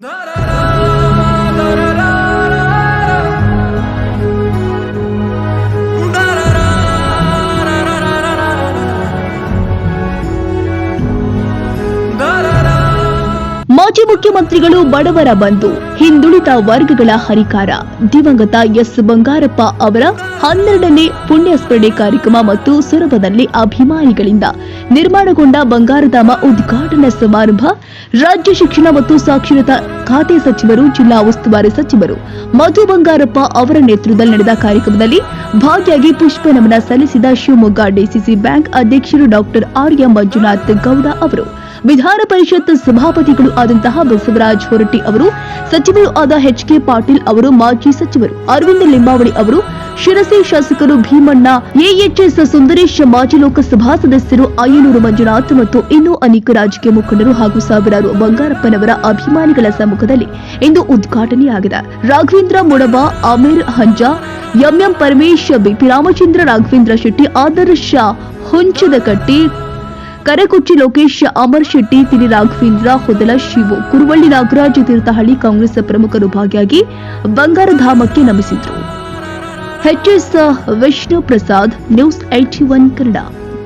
Not ಮಾಜಿ ಮುಖ್ಯಮಂತ್ರಿಗಳು ಬಡವರ ಬಂಧು, ಹಿಂದುಳಿದ ವರ್ಗಗಳ ಹರಿಕಾರ. ದಿವಂಗತ ಎಸ್. ಬಂಗಾರಪ್ಪ ಅವರ ಹನ್ನೆರಡನೇ ಪುಣ್ಯಸ್ಮರಣೆ ಕಾರ್ಯಕ್ರಮ ಮತ್ತು ಸುರಭದಲ್ಲಿ ಅಭಿಮಾನಿಗಳಿಂದ ನಿರ್ಮಾಣಗೊಂಡ ಬಂಗಾರಧಾಮ ಉದ್ಘಾಟನಾ ಸಮಾರಂಭ, ರಾಜ್ಯ ಶಿಕ್ಷಣ ಮತ್ತು ಸಾಕ್ಷರತಾ ಖಾತೆ ಸಚಿವರು, ಜಿಲ್ಲಾ ಉಸ್ತುವಾರಿ ಸಚಿವರು ಮಧು ಬಂಗಾರಪ್ಪ ಅವರ ನೇತೃತ್ವದಲ್ಲಿ ನಡೆದ ಕಾರ್ಯಕ್ರಮದಲ್ಲಿ ಭಾಗಿಯಾಗಿ ಪುಷ್ಪ ನಮನ ಸಲ್ಲಿಸಿದ ಶಿವಮೊಗ್ಗ ಡಿಸಿಸಿ ಬ್ಯಾಂಕ್ ಅಧ್ಯಕ್ಷರು doctor R M Manjunath Gowda ಅವರು. ವಿಧಾನ ಪರಿಷತ್ ಸಭಾಪತಿಗಳು ಆದಂತಹ ಬಸವರಾಜ್ ಹೊರಟ್ಟಿ ಅವರು, ಸಚಿವರು ಆದ ಎಚ್ ಕೆ ಪಾಟೀಲ್ ಅವರು, ಮಾಜಿ ಸಚಿವರು ಅರವಿಂದ ಲಿಂಬಾವಳಿ ಅವರು, ಶಿರಸಿ ಶಾಸಕರು ಭೀಮಣ್ಣ, ಎಎಚ್ಎಸ್ ಸುಂದರೇಶ್ ಮಾಜಿ ಲೋಕಸಭಾ ಸದಸ್ಯರು ಅಯ್ಯನೂರು ಮಂಜುನಾಥ್ ಮತ್ತು ಇನ್ನೂ ಅನೇಕ ರಾಜಕೀಯ ಮುಖಂಡರು ಹಾಗೂ ಸಾವಿರಾರು ಬಂಗಾರಪ್ಪನವರ ಅಭಿಮಾನಿಗಳ ಸಮ್ಮುಖದಲ್ಲಿ ಇಂದು ಉದ್ಘಾಟನೆಯಾಗಿದೆ. ರಾಘವೇಂದ್ರ ಮುಡಬ ಅಮೀರ್ ಹಂಜಾ, ಎಂಎಂ ಪರಮೇಶ್ ಬಿಪಿ ರಾಮಚಂದ್ರ ರಾಘವೇಂದ್ರ ಶೆಟ್ಟಿ, ಆದರ್ಶ ಹುಂಚದಕಟ್ಟಿ ಕರಕುಚ್ಚಿ ಲೋಕೇಶ್, ಅಮರ್ ಶೆಟ್ಟಿ, ತಿರಿ ರಾಘವೇಂದ್ರ, ಹೊದಲ ಶಿವು, ಕುರುವಳ್ಳಿ ನಾಗರಾಜ್ ತೀರ್ಥಹಳ್ಳಿ ಕಾಂಗ್ರೆಸ್ ಪ್ರಮುಖರು ಭಾಗಿಯಾಗಿ ಬಂಗಾರಧಾಮಕ್ಕೆ ನಮಿಸಿದ್ರು. HS Vishnu Prasad, news eighty one Kannada.